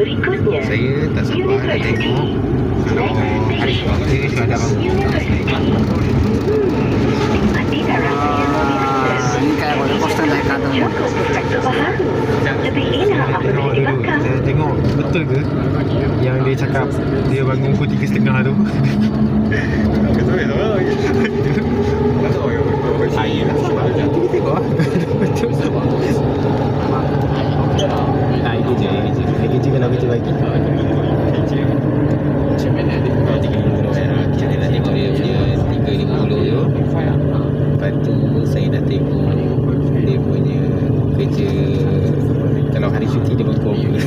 berikutnya. Saya tak sabar nak tengok. Kalau Tengok. Betul ke Yang dia cakap Dia bangun pukul tiga setengah tu? Kita boleh tahu lagi Kita boleh tahu lagi Kita boleh tahu lagi Kita boleh tahu lagi Kita boleh tahu lagi Kita boleh tahu lagi Kita boleh tahu lagi Kita boleh tahu dulu tu ha. Lepas tu saya dah tengok Dia punya kerja Kalau hari cuti dia pun komen ya.